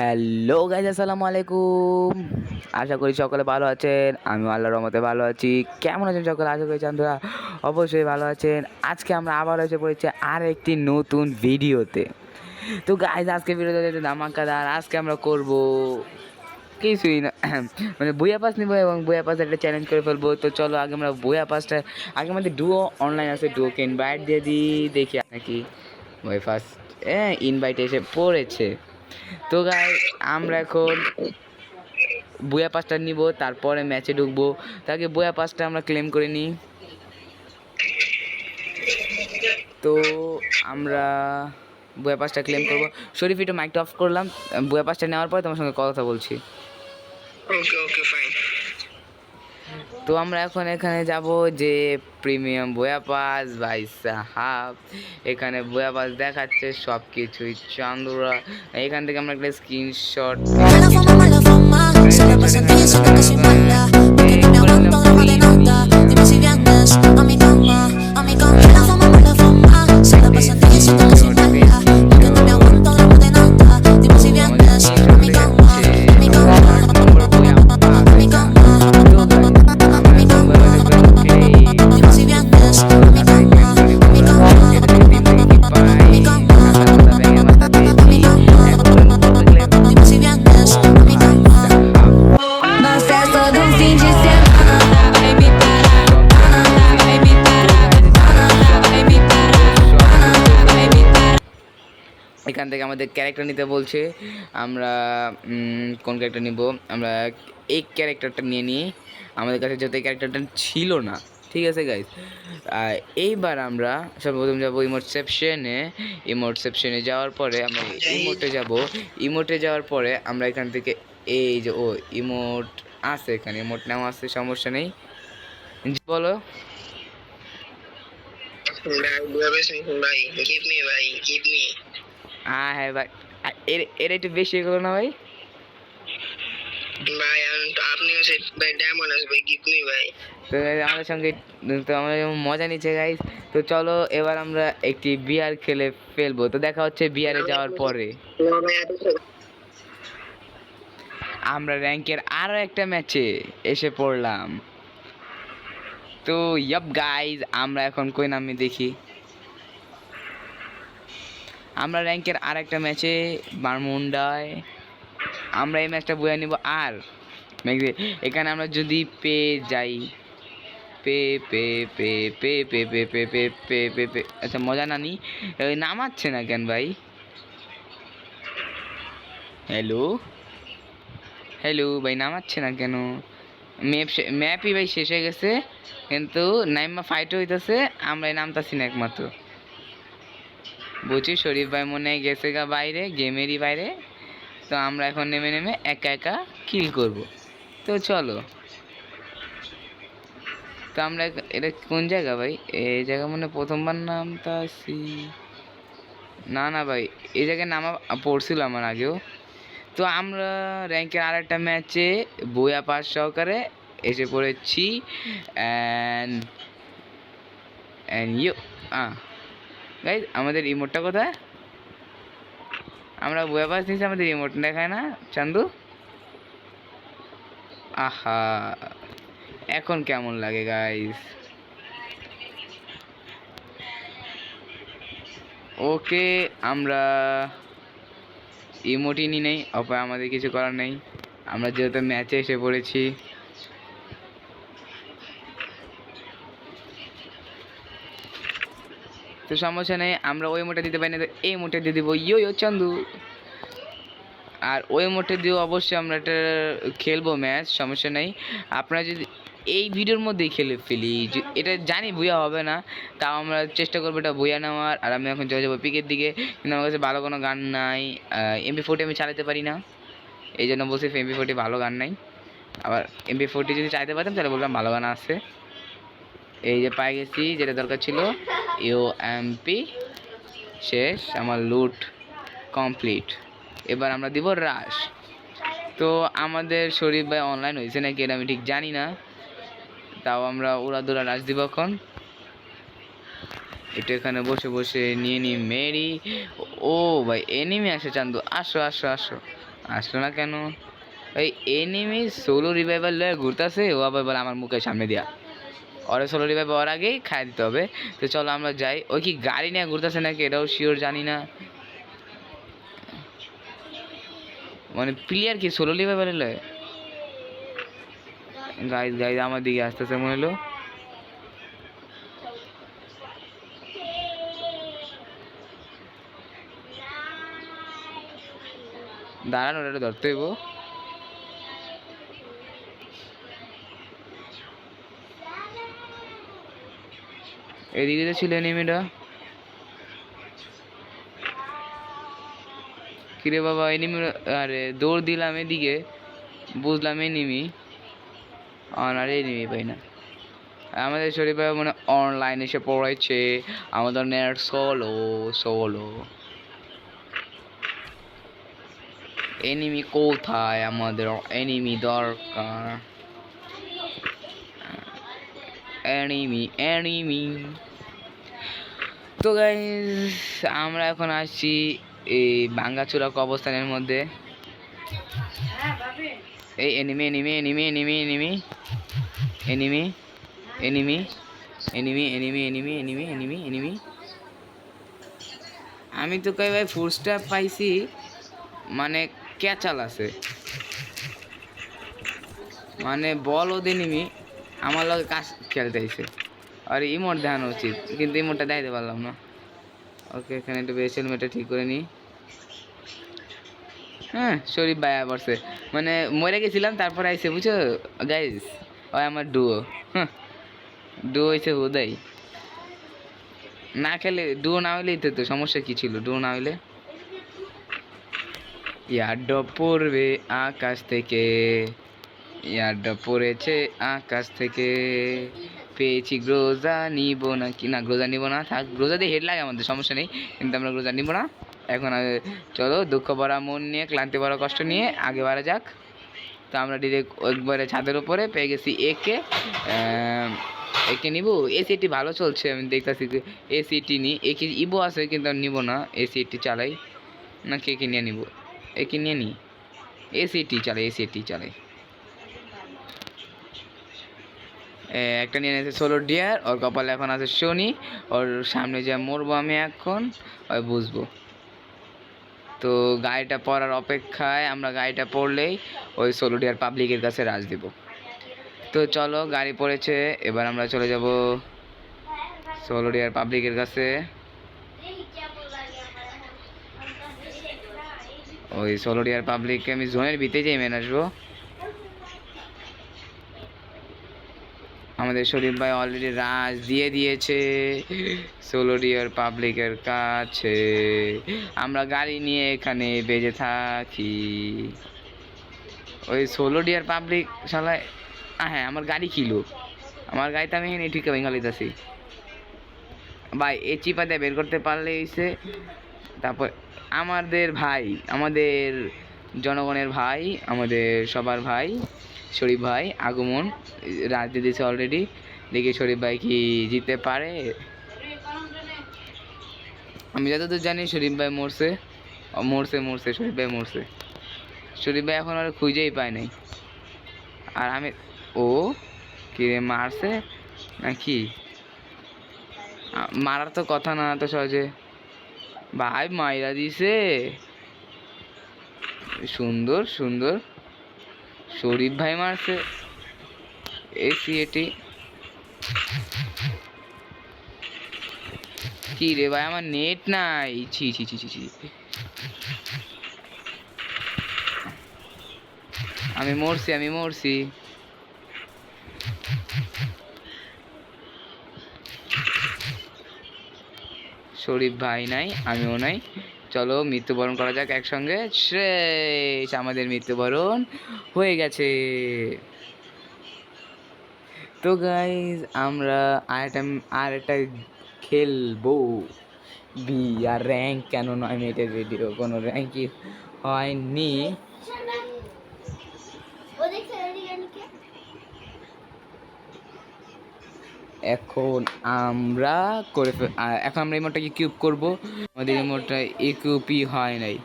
Hello guys আসসালামু আলাইকুম। আশা করি সকলে ভালো আছেন আমি আল্লাহর রহমতে ভালো আছি। কেমন আছেন সকলে? আশা করি চান্দুরা অবশ্যই ভালো আছেন। আজকে আমরা আবার এসে পড়েছি আর একটি নতুন ভিডিওতে। তো গাইজ আজকে ভিডিওতে একটু ধামাকাদার। আজকে আমরা করব কিছুই না। মানে বইয়া পাস নিবো এবং বইয়া পাস একটা চ্যালেঞ্জ করে ফেলব। তো চলো, আগে আমরা বইয়া পাসটা আগে আমাদের ডুও অনলাইন আছে ডুওকে ইনভাইট দিয়ে দিই, দেখি নাকি বই ফার্স্ট হ্যাঁ ইনভাইট এসে পড়েছে। তো গাই আমরা এখন বুয়া পাসটা নিব, তারপরে ম্যাচে ঢুকবো। তাকে বইয়া পাসটা আমরা ক্লেম করে নিই। তো আমরা বুয়া পাসটা ক্লেম করব। শরীফ একটু মাইকটা অফ করলাম। বইয়া পাসটা নেওয়ার পরে তোমার সঙ্গে কথা বলছি। ওকে ওকে ফাইন তো আমরা এখন এখানে যাব যে প্রিমিয়াম বয়া পাস ভাই সাহাব। এখানে বয়া পাস দেখাচ্ছে সব কিছুই চান্দুরা। এখান থেকে আমরা একটা স্ক্রিনশট Mala এখান থেকে আমাদের ক্যারেক্টার নিতে বলছে আমরা কোন ক্যারেক্টার নিব আমরা এই ক্যারেক্টারটা নিয়ে নিই আমাদের কাছে এই ক্যারেক্টারটা ছিল না ঠিক আছে গাইজ এইবার আমরা সর্বপ্রথম যাব ইমোটসেপশনে ইমোটসেপশনে যাওয়ার পরে আমরা ইমোটে যাব ইমোটে যাওয়ার পরে আমরা এখান থেকে এই যে ও ইমোট আছে এখানে ইমোট নেওয়া আছে সমস্যা নেই বলো ভাই ভাই হ্যাঁ হ্যাঁ ভাই এর একটু বেশি এগুলো না ভাই ভাই আপনি ভাই ডায়মন্ড আছে ভাই ভাই তো আমাদের সঙ্গে তো মজা নিচ্ছে গাইস তো চলো এবার আমরা একটি বিয়ার খেলে ফেলব। তো দেখা হচ্ছে বিয়ারে যাওয়ার পরে। আমরা র্যাঙ্কের আরও একটা ম্যাচে এসে পড়লাম। তো ইয়াপ গাইজ আমরা এখন কই নামে দেখি। আমরা র্যাঙ্কের আর একটা ম্যাচে বারমুন্ডায় আমরা এই ম্যাচটা বয়ে নিব আর এখানে আমরা যদি পেয়ে যাই পে পে পে পে পে পে পে পে পে পে পে আচ্ছা মজা না নি নামাচ্ছে না কেন ভাই হ্যালো হ্যালো ভাই নামাচ্ছে না কেন ম্যাপ ম্যাপই ভাই শেষ হয়ে গেছে কিন্তু নাইমা ফাইট হইতেছে আমরা নামতাছি না একমাত্র বুঝি শরীফ ভাই মনে হয় গেছে গা বাইরে, গেমেরই বাইরে। তো আমরা এখন নেমে নেমে একা একা কিল করব। তো চলো। তো আমরা এটা কোন জায়গা ভাই? এই জায়গা মনে প্রথমবার নামতাছি না না ভাই এই জায়গায় নামা পড়ছিল আমার আগেও। তো আমরা র্যাঙ্কের আর একটা ম্যাচে বইয়া পাস সহকারে এসে পড়েছি। And and you uh guys আমাদের রিমোটটা কোথায়? আমরা বইয়া পাস নিয়েছি, আমাদের রিমোট দেখায় না, চান্দু? আহা, এখন কেমন লাগে গাইজ ওকে, আমরা ইমোটই নি নেই অপায় আমাদের কিছু করার নেই। আমরা যেহেতু ম্যাচে এসে পড়েছি। তো সমস্যা নেই, আমরা ওই মোটে দিতে পারি না, তো এই মোটে দিয়ে দিব ইয়ো ইয়ো চান্দু। আর ওই মোটে দিয়েও অবশ্যই আমরা একটা খেলব ম্যাচ, সমস্যা নেই। আপনারা যদি এই ভিডিওর মধ্যেই খেলে ফেলি এটা জানি বুয়া হবে না, তাও আমরা চেষ্টা করব এটা বুয়া নেওয়ার। আর আমি এখন চলে যাব পিকের দিকে, কিন্তু আমার কাছে ভালো কোনো গান নাই। এমপি ফোর্টি আমি চালাতে পারি না, এই জন্য বলছি এমপি ফোর্টি ভালো গান নাই। আবার এমপি ফোর্টি যদি চাইতে পারতাম, তাহলে বললাম ভালো গান আছে। এই যে পাই গেছি, যেটা দরকার ছিল। ইউ এমপি শেষ, আমার লুট কমপ্লিট এবার আমরা দিব রাশ তো আমাদের শরীফ ভাই অনলাইন হয়েছে নাকি এটা আমি ঠিক জানি না। তাও আমরা উড়া দুরা রাশ দিব এখন। একটু এখানে বসে বসে নিয়ে নি মেরি ও ভাই এনিমি আসে চান্দু। আসো আসো আসো। আসলো না কেন? ওই এনিমি সোলো রিভাইভাল লয়ে ঘুরতেছে? ও আবার বলে আমার মুখের সামনে দিয়া। ওরে ষোলো রিভাইভ হওয়ার আগেই খাই দিতে হবে। তো চলো আমরা যাই। ওই কি গাড়ি নিয়ে ঘুরতেছে নাকি? এটাও শিওর জানি না। মানে প্লেয়ার কি সোলো রিভাইভাল লয় গাইজ গাইজ আমার দিকে আসতেছে মনে হলো। দাঁড়ান, ওটা ধরতে হইব এদিকে তো ছিল এনিমিটা। কিরে বাবা, এনিমি, আরে দৌড় দিলাম এদিকে, বুঝলাম এনিমি। আর এনিমি পাই না। আমাদের শরীর ভাই মানে অনলাইন এসে পড়াইছে, আমাদের নেট সোলো সোলো এনিমি কোথায়? আমাদের এনিমি দরকার। Enemy enemy. তো গাইস আমরা এখন আসছি এই ভাঙ্গাচুরা অবস্থানের মধ্যে এই enemy enemy enemy enemy enemy enemy enemy enemy enemy enemy enemy enemy enemy আমি তো কই ভাই ফুল স্ট্যাপ পাইছি মানে ক্যাচাল আছে মানে বল ওদের নিমি আমার লগে কাজ খেলতে আইছে আর ইমোট দেখানো উচিত, কিন্তু ইমোটটা দেখাইতে পারলাম না। ওকে, এখানে একটু বেশ হেলমেটটা ঠিক করে নিই। হ্যাঁ শরীফ ভাই পড়ছে। মানে মরে গেছিলাম, তারপর আইসে বুঝছ? গাইস ওই আমার ডুয়ো হ্যাঁ ডুয়ো হয়েছে হুদাই না খেলে ডুয়ো না হইলেই তো সমস্যা কী ছিল? ডুয়ো না হইলে? ইয়াড পড়বে আকাশ থেকে ইয়াড পড়েছে আকাশ থেকে। পেয়েছি। গ্রোজা নিব না কি না, গ্রোজা নিব না, থাক, গ্রোজা দিয়ে হেড লাগে আমাদের, সমস্যা নেই। কিন্তু আমরা গ্রোজা নিব না। এখন চলো, দুঃখ ভরা মন নিয়ে, ক্লান্তি ভরা কষ্ট নিয়ে আগে বাড়া যাক। তো আমরা ডিরেক্ট একবারে ছাদের উপরে পেয়ে গেছি একে একে নিব? এসিটি ভালো চলছে, আমি দেখতেছি এসিটি নিই একে ইবো আছে, কিন্তু আমি নিব না। এসিটি চালাই। না কে কে নিয়ে নিব। একে নিয়ে নিই এসিটি চালাই এসিটি চালাই এ, একটা নিয়ে নিয়েছে ষোলো ডিয়ার, ওর কপালে এখন আছে শনি, ওর সামনে যে মরবো আমি এখন, ওই বুঝব। তো গাড়িটা পড়ার অপেক্ষায় আমরা গাড়িটা পড়লেই ওই ষোলো ডিয়ার পাবলিকের কাছে রাজ দিব। তো চলো, গাড়ি পড়েছে, এবার আমরা চলে যাব ষোলো ডিয়ার পাবলিকের কাছে। ওই ষোলো ডিয়ার পাবলিককে আমি জোনের ভিতে যেই মেনে আসব। আমাদের শরীফ ভাই অলরেডি রাজ দিয়ে দিয়েছে। ষোলো ডিয়ার পাবলিকের কাছে। আমরা গাড়ি নিয়ে এখানে বেজে থাকি। ওই ষোলো ডিয়ার পাবলিক শালায় হ্যাঁ আমার গাড়ি কিলো আমার গাড়িতে আমি এখানে ঠিক ভেঙে লিতেছি ভাই এই চিপা দিয়ে বের করতে পারলে এসে তারপর আমাদের ভাই, আমাদের জনগণের ভাই, আমাদের সবার ভাই। শরীফ ভাই, আগমন রাজ দিয়ে দিয়েছে অলরেডি দেখি শরীফ ভাই কি জিততে পারে। আমি যতদূর জানি শরীফ ভাই মরছে। মরছে মরছে, শরীফ ভাই মরছে। শরীফ ভাই এখন আর খুঁজেই পায় নাই। আর আমি, ও কি রে, মারছে? নাকি? মারার তো কথা না তো সহজে। ভাই মাইরা দিছে। সুন্দর সুন্দর। শরীফ ভাই মারছে। এসি এটি কি রে ভাই, আমার নেট নাই। ছি ছি ছি ছি ছি। আমি মরছি আমি মরছি। শরীফ ভাই নাই, আমিও নাই। চলো মৃত্যুবরণ করা যাক একসঙ্গে। শেষ, আমাদের মৃত্যুবরণ হয়ে গেছে। তো গাইজ আমরা আর একটা আর একটা খেলব। বি আর র্যাঙ্ক কেন নয় মেটের ভিডিও কোনো র্যাঙ্কই হয়নি। এখন আমরা করে এখন আমরা ইমোটটাকে কিউব করব। আমাদের ইমোটটা ইকুপই হয় নাই।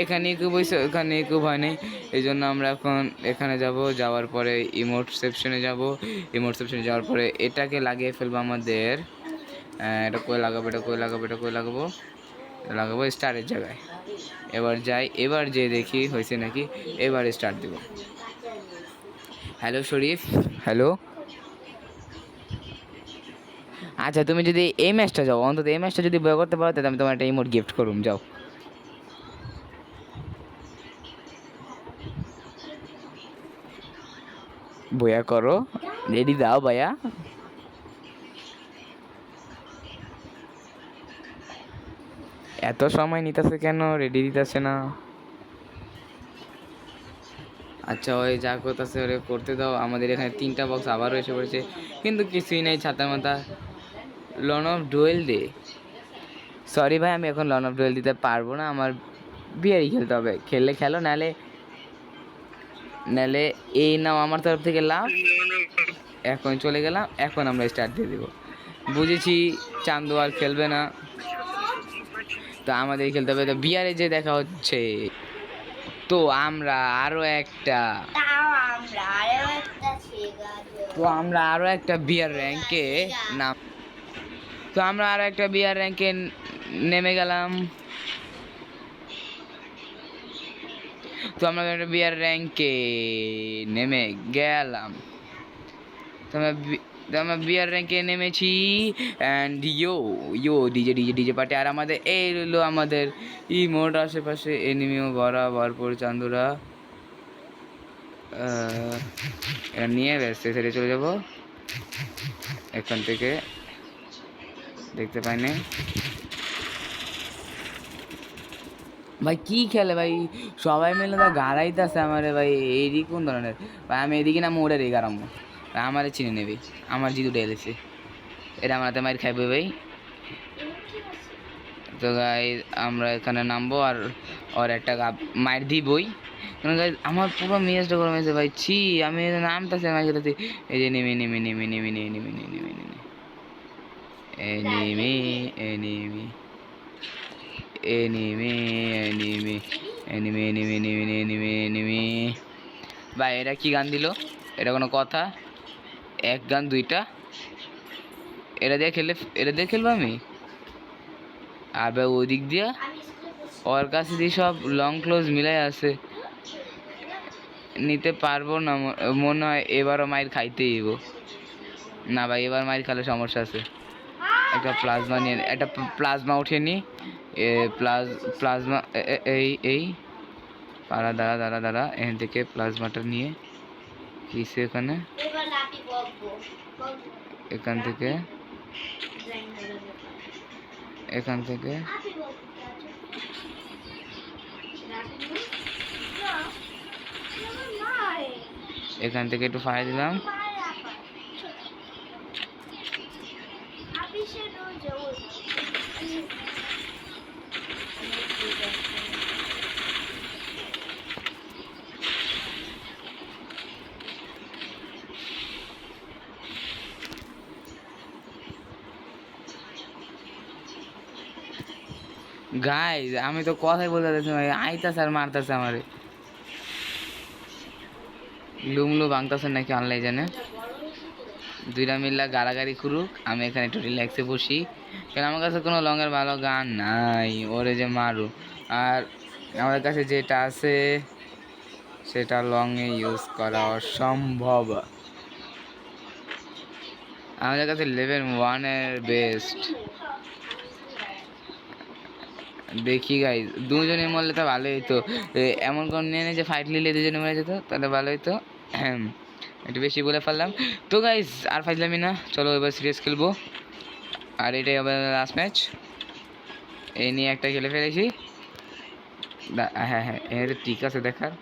এখানে ইকুব হয়েছে ওখানে ইকুব হয় নাই। এই জন্য আমরা এখন এখানে যাব, যাওয়ার পরে ইমোট সেপশনে যাব। ইমোট সেপশনে যাওয়ার পরে এটাকে লাগিয়ে ফেলব আমাদের। এটা কই লাগাবো, এটা কই লাগাবো, এটা কই লাগাবো? লাগাবো স্টারের জায়গায়। এবার যাই, এবার যে দেখি হয়েছে নাকি, এবার স্টার্ট দেব। হ্যালো শরীফ হ্যালো আচ্ছা তুমি যদি এই ম্যাচটা যাও, অন্তত এই ম্যাচটা যদি বয় করতে পারো, তাহলে আমি তোমার একটা ইমোট গিফট করুম, যাও। বয়া করো রেডি দাও ভাইয়া এত সময় নিতেছে কেন? রেডি দিতেছে না। আচ্ছা ওই যা করতেছে ওরে করতে দাও। আমাদের এখানে তিনটা বক্স আবারও এসে পড়েছে, কিন্তু কিছুই নেই ছাতা মাথা। লন অফ ডুয়েল দে। সরি ভাই আমি এখন লন অফ ডুয়েল দিতে পারব না। আমার বিয়ারই খেলতে হবে। খেললে খেলো নাহলে নাহলে এই নাও আমার তরফ থেকে লাভ এখন চলে গেলাম। এখন আমরা স্টার্ট দিয়ে দেবো। বুঝেছি চান্দু আর খেলবে না। তো আমাদের খেলতে হবে। তো বিয়ারে যে দেখা হচ্ছে। তো আমরা আরও একটা তো আমরা আরও একটা বিয়ার র্যাঙ্কে নাম তো আমরা আরও একটা বিয়ার র্যাঙ্কে নেমে গেলাম। তো আমরা একটা বিয়ার র্যাঙ্কে নেমে গেলাম। তো আমরা তো আমরা বিয়ার র্যাঙ্কে নেমেছি। And yo yo DJ DJ DJ party আর আমাদের, এই রইল আমাদের ই মোট আশেপাশে এনিমিও ভরা ভরপুর চান্দুরা নিয়ে ব্যস্ত সেরে চলে যাব। এখান থেকে। দেখতে পাই না ভাই কি খেলে ভাই? সবাই মিলে তো গাড়াইতেছে আমারে ভাই এইদিক কোন ধরনের? ভাই আমি এদিকে না মোড়ের এই গারাম আমারে চিনে নেবে আমার জিদু ডেলেছে এটা আমার হাতে মাইর খাইবে ভাই। তো গাই আমরা এখানে নামবো আর ওর একটা গা- মাইর দিবই। কারণ guys, আমার পুরো মেজটা গরম হয়েছে ভাই। ছি আমি নামতেছে মাইর খেতেছি। এই যে নেমে নেমে নেমে নেমে নেমে নেমে নেমে নেমে। Enemy enemy enemy enemy enemy enemy enemy enemy enemy ভাই, এটা কি গান দিল? এটা কোনো কথা? এক গান, দুইটা? এটা দিয়ে খেলে, এটা দিয়ে খেলব আমি? আর ভাই ওই দিক দিয়া? ওর কাছে দিয়ে সব লং ক্লোজ মিলাই আছে। নিতে পারব না, মনে হয় এবারও মাইর খাইতেই না ভাই, এবার মাইর খালে সমস্যা আছে। একটা প্লাজমা নিয়ে একটা প্লাজমা উঠিয়ে নি। প্লাজ, প্লাজমা এই এই। দাঁড়া দাঁড়া দাঁড়া দাঁড়া, এখান থেকে প্লাজমাটা নিয়ে কিসে এখানে। এখান থেকে। এখান থেকে। এখান থেকে একটু ফায়ার দিলাম। গাইজ আমি তো কথাই বলতে চাচ্ছি ভাই। আইতাছে আর মারতাছে আমারে। লুমলু ভাঙতাছে নাকি অনলাইন জানে? দুইটা মিল্লা গাড়াগাড়ি করুক, আমি এখানে একটু রিল্যাক্সে বসি। কারণ আমার কাছে কোনো লংয়ের ভালো গান নাই, ওরে যে মারু। আর আমাদের কাছে যেটা আছে, সেটা লংয়ে ইউজ করা অসম্ভব। আমাদের কাছে লেভেল ওয়ানের বেস্ট দেখি গাই দুজনে মরলে তো ভালোই হতো এমন কোন নিয়ে নেই যে ফাইট নিলে দুজনে মরে যেত, তাহলে ভালো হতো হ্যাঁ একটু বেশি বলে ফেললাম। তো গাইজ আর ফাইজলামি না, চলো এবার সিরিয়াস খেলব। আর এটাই হবে লাস্ট ম্যাচ এই নিয়ে একটা খেলে ফেলেছি। হ্যাঁ হ্যাঁ এটা ঠিক আছে দেখার।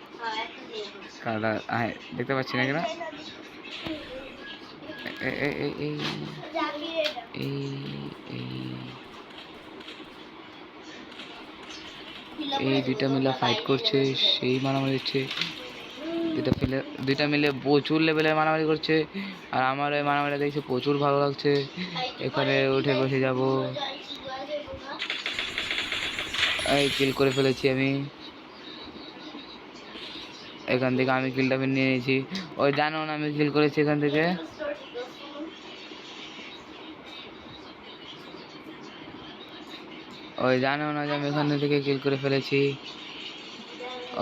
হ্যাঁ দেখতে পাচ্ছি না কেন? এই এই এই এই এই এই দুইটা মিলে ফাইট করছে, সেই মারামারি হচ্ছে। দুইটা মিলে দুইটা মিলে প্রচুর লেভেলের মারামারি করছে। আর আমার ওই মারামারি দেখছে প্রচুর ভালো লাগছে। এখানে উঠে বসে যাব। এই কিল করে ফেলেছি আমি। এখান থেকে আমি কিলটা নিয়ে নিয়েছি। ওই জানো না আমি কিল করেছি এখান থেকে? ওই জানো না যে আমি এখান থেকে কিল করে ফেলেছি?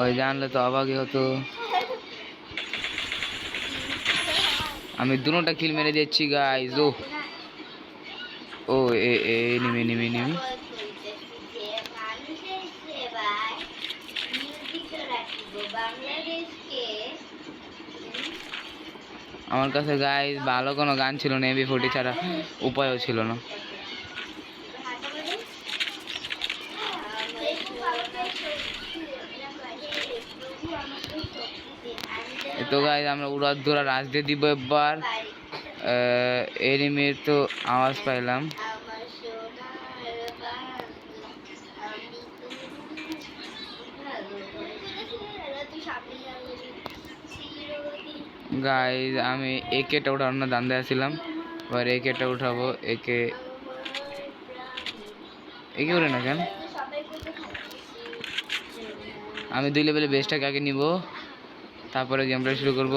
ওই জানলে তো অবাকই হতো। আমি দুটোটা কিল মেরে দিচ্ছি গাইজ ও। ও, এ এ, নিমি নিমি নিমি। আমার কাছে গাইজ ভালো কোনো গান ছিল না এবি ফোর্টি ছাড়া। উপায়ও ছিল না এ তো গাইজ আমরা উড়ার ধরা রাজ দিয়ে দিব এবার। এনিমির তো আওয়াজ পাইলাম। বাংলা আমি একেটা উঠানোর দান্দা আছিলাম। এবার একেটা উঠাবো। একে একে উঠে না কেন? আমি দুই লেভেলে বেস্টটাকে আগে নিব। তারপরে গেম প্লে শুরু করব।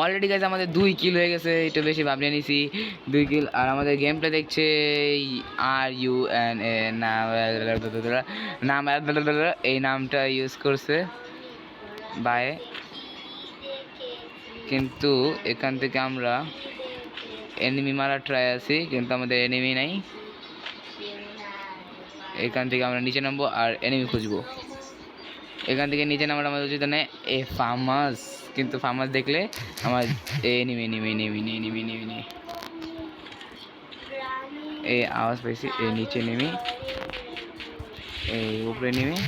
অলরেডি গাইজ আমাদের দুই কিল হয়ে গেছে, একটু বেশি ভাবলে নিছি। দুই কিল আর আমাদের গেম প্লে দেখছে আর ইউ এন এ নাম এই নামটা ইউজ করছে। বাই কিন্তু এখান থেকে আমরা এনিমি মারা ট্রাই আছি, কিন্তু আমাদের এনিমি নাই। এখান থেকে আমরা নিচে নামবো আর এনিমি খুঁজবো। এখান থেকে নিচে নামার আমাদের উচিত নেই এ ফার্মাস কিন্তু ফার্মাস দেখলে আমার enemy enemy enemy enemy enemy এ আওয়াজ পেয়েছি এ নিচে নেমি এই উপরে নেমি।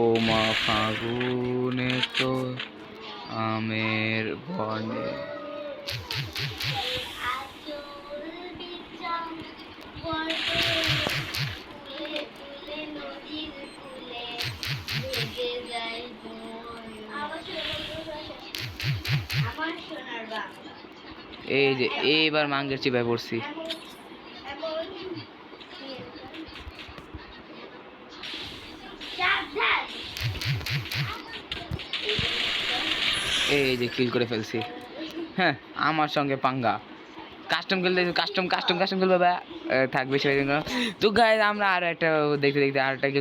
ও মা ফাগুনে তো আমের বনে। এই যে, এইবার মাঙ্গের চিপায় পড়ছি। এই যে কিল করে ফেলছি। হ্যাঁ আমার সঙ্গে পাঙ্গা। কাস্টম খেলতে কাস্টম কাস্টম কাস্টম খেলবে বা থাকবে সেদিন তো গাই আমরা আর একটা দেখতে দেখতে, আর একটা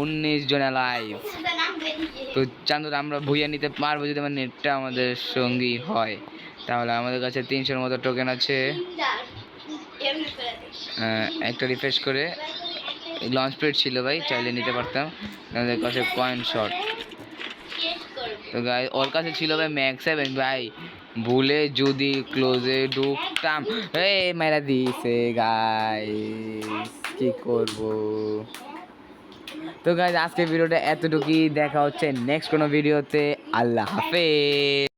উনিশ জন লাইভ তো চান্দুর আমরা ভুইয়া নিতে পারব যদি আমার নেটটা আমাদের সঙ্গী হয়। তাহলে আমাদের কাছে তিনশোর মতো টোকেন আছে। একটা রিফ্রেশ করে। লঞ্চ প্লেট ছিল ভাই, চাইলে নিতে পারতাম। আমাদের কাছে কয়েন শট তো গাই ওর কাছে ছিল ভাই ম্যাক্স ভাই। ভুলে যদি ক্লোজে ঢুকতাম। এই মেরা দিছে গাই কি করব? তো গাইজ আজকে ভিডিওটা এতটুকুই। দেখা হচ্ছে নেক্সট কোনো ভিডিওতে আল্লাহ হাফেজ।